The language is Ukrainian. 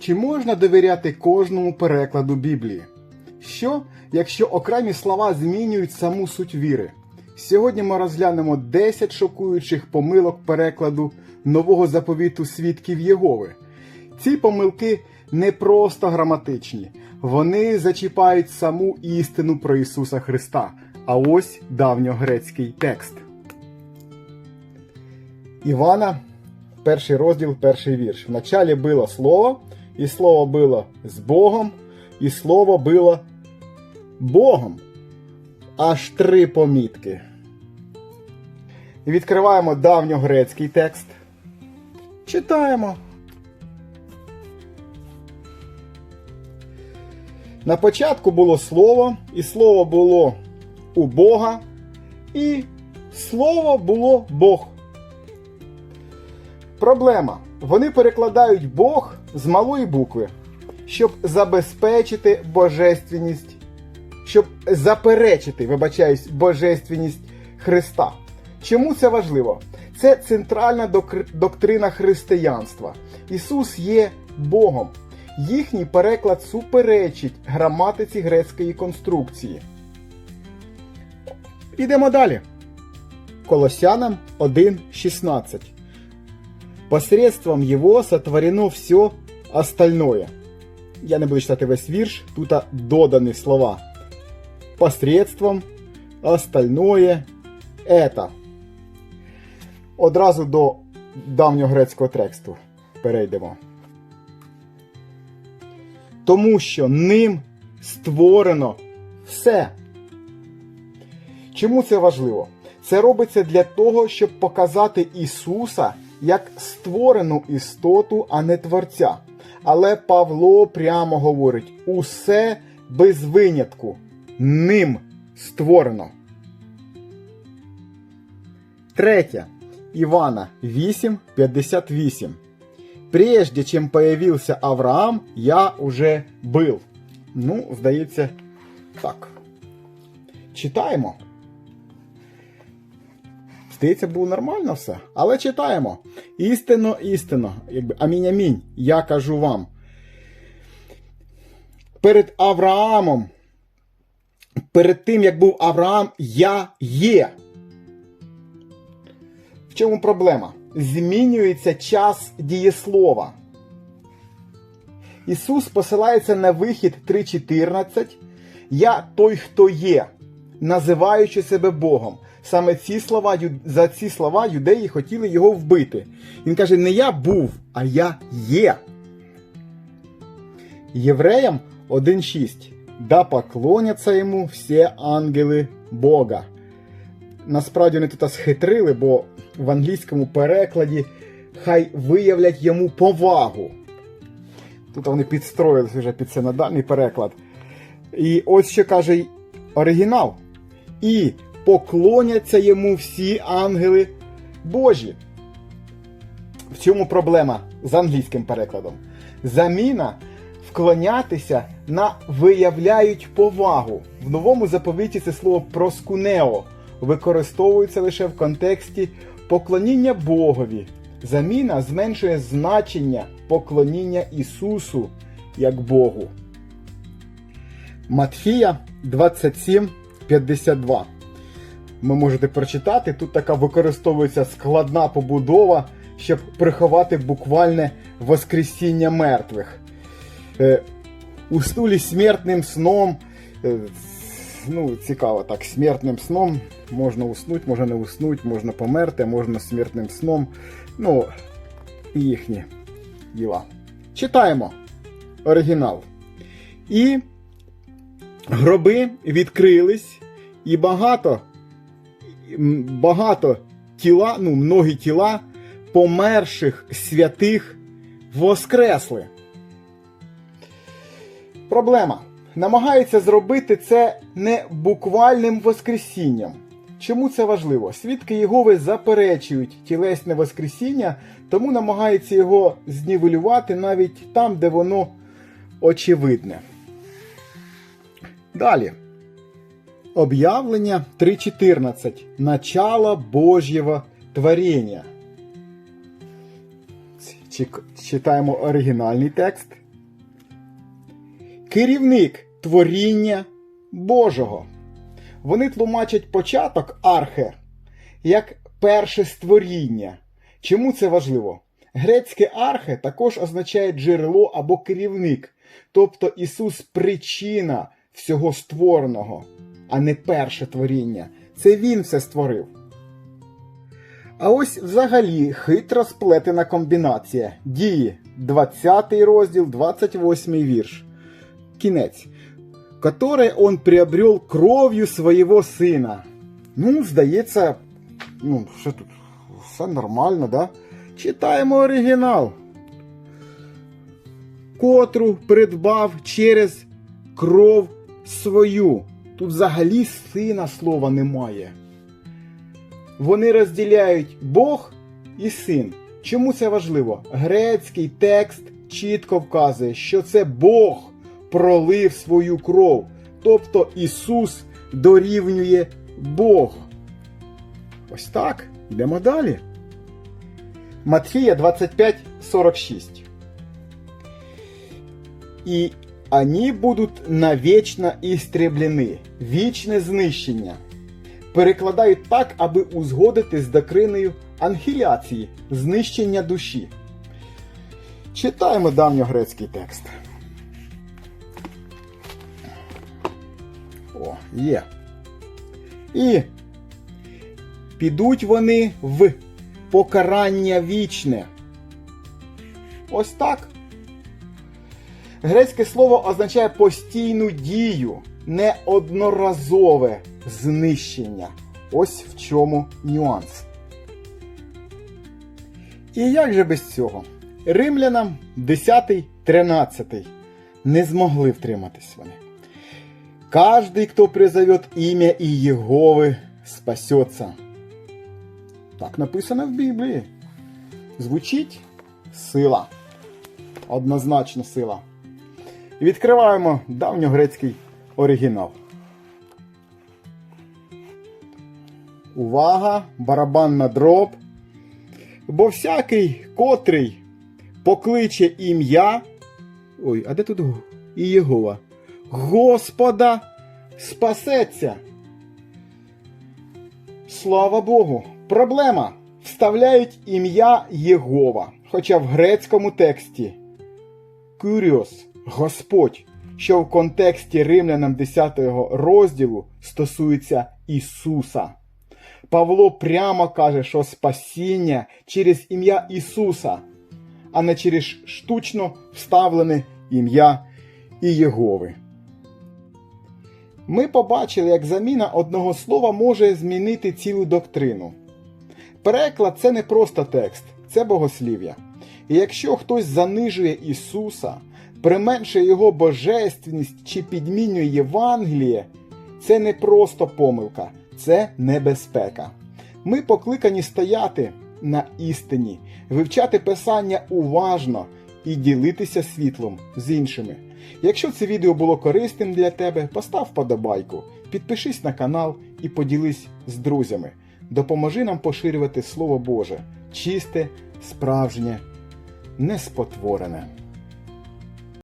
Чи можна довіряти кожному перекладу Біблії? Що, якщо окремі слова змінюють саму суть віри? Сьогодні ми розглянемо 10 шокуючих помилок перекладу нового заповіту свідків Єгови. Ці помилки не просто граматичні, вони зачіпають саму істину про Ісуса Христа. А ось давньогрецький текст. Івана, перший розділ, перший вірш. Вначалі було слово, і слово було з Богом, і слово було Богом. Аж три помітки. Відкриваємо давньогрецький текст. Читаємо. На початку було слово, і слово було у Бога, і слово було Бог. Проблема. Вони перекладають Бог з малої букви, щоб забезпечити божественність, щоб заперечити, вибачаюсь, божественність Христа. Чому це важливо? Це центральна доктрина християнства. Ісус є Богом. Їхній переклад суперечить граматиці грецької конструкції. Ідемо далі. Колосянам 1.16. Посредством его сотворено все остальное. Я не буду читати весь вірш, тут додані слова. Посредством, остальное, это. Одразу до давньогрецького тексту перейдемо. Тому що ним створено все. Чому це важливо? Це робиться для того, щоб показати Ісуса як створену істоту, а не творця. Але Павло прямо говорить: усе без винятку, ним створено. Третє. Івана 8.58. Прежде чем появился Авраам, я уже был. Ну, здається, так. Читаємо. Здається, було нормально все. Але читаємо. Істинно, істинно, якби амінь амінь, я кажу вам. Перед Авраамом, перед тим, як був Авраам, я є. В чому проблема? Змінюється час дієслова. Ісус посилається на вихід 3.14. Я той, хто є, називаючи себе Богом. Саме ці слова, за ці слова юдеї хотіли його вбити. Він каже: не я був, а я є. Євреям 1.6. Да поклоняться йому всі ангели Бога. Насправді вони тут схитрили, бо в англійському перекладі хай виявлять йому повагу. Тут вони підстроїлися вже під синодальний переклад. І ось що каже оригінал. І поклоняться йому всі ангели Божі. В чому проблема з англійським перекладом? Заміна вклонятися на виявляють повагу. В новому заповіті це слово проскунео використовується лише в контексті поклоніння Богові. Заміна зменшує значення поклоніння Ісусу як Богу. Матфія 27, 52. Ви можете прочитати, тут така використовується складна побудова, щоб приховати буквальне воскресіння мертвих. Е, уснули смертним сном. е, Ну, цікаво так, смертним сном можна уснути, можна не уснути, можна померти, можна смертним сном. Ну, їхні діла. Читаємо оригінал. І гроби відкрились, і багато, багато тіла, ну, многі тіла померших святих воскресли. Проблема. Намагаються зробити це не буквальним воскресінням. Чому це важливо? Свідки Єгови заперечують тілесне воскресіння, тому намагаються його знівелювати навіть там, де воно очевидне. Далі. Об'явлення 3.14. Начало Божьего творення. Читаємо оригінальний текст. керівник творіння Божого. Вони тлумачать початок архе як перше створіння. Чому це важливо? Грецьке архе також означає джерело або керівник, тобто Ісус причина всього створеного, а не перше творіння. Це Він все створив. А ось взагалі хитро сплетена комбінація дії 20 розділ, 28 вірш. Кінець. Которое он приобрел кров'ю своєго сина. Ну, здається, ну, що тут? Все нормально, да? Читаємо оригінал. Котру придбав через кров свою. Тут взагалі сина слова немає. Вони розділяють Бог і син. Чому це важливо? Грецький текст чітко вказує, що це Бог пролив свою кров. Тобто Ісус дорівнює Богу. Ось так. Йдемо далі. Матфія 25, 46. І они будуть навічно істреблені. Вічне знищення. Перекладають так, аби узгодити з докриною анхіляції, знищення душі. Читаємо давньогрецький текст. О, є. І підуть вони в покарання вічне. Ось так. Грецьке слово означає постійну дію, неодноразове знищення. Ось в чому нюанс. І як же без цього? Римлянам 10-13 не змогли втриматись вони. Каждый, кто призовет имя Иеговы, спасется. Так написано в Біблії. Звучить сила. Однозначно сила. І відкриваємо давньогрецький оригінал. Увага! Барабанна дроб. Бо всякий, котрий покличе ім'я. Ой, а де тут Ієгова? Господа спасеться. Слава Богу. Проблема. Вставляють ім'я Єгова. Хоча в грецькому тексті Кюріос Господь, що в контексті римлянам 10 розділу стосується Ісуса. Павло прямо каже, що спасіння через ім'я Ісуса, а не через штучно вставлене ім'я Ієгови. Ми побачили, як заміна одного слова може змінити цілу доктрину. Переклад це не просто текст, це богослів'я. І якщо хтось занижує Ісуса, применшує Його божественність чи підмінює Євангеліє, це не просто помилка, це небезпека. Ми покликані стояти на істині, вивчати Писання уважно і ділитися світлом з іншими. Якщо це відео було корисним для тебе, постав вподобайку, підпишись на канал і поділись з друзями. Допоможи нам поширювати Слово Боже, чисте, справжнє, неспотворене.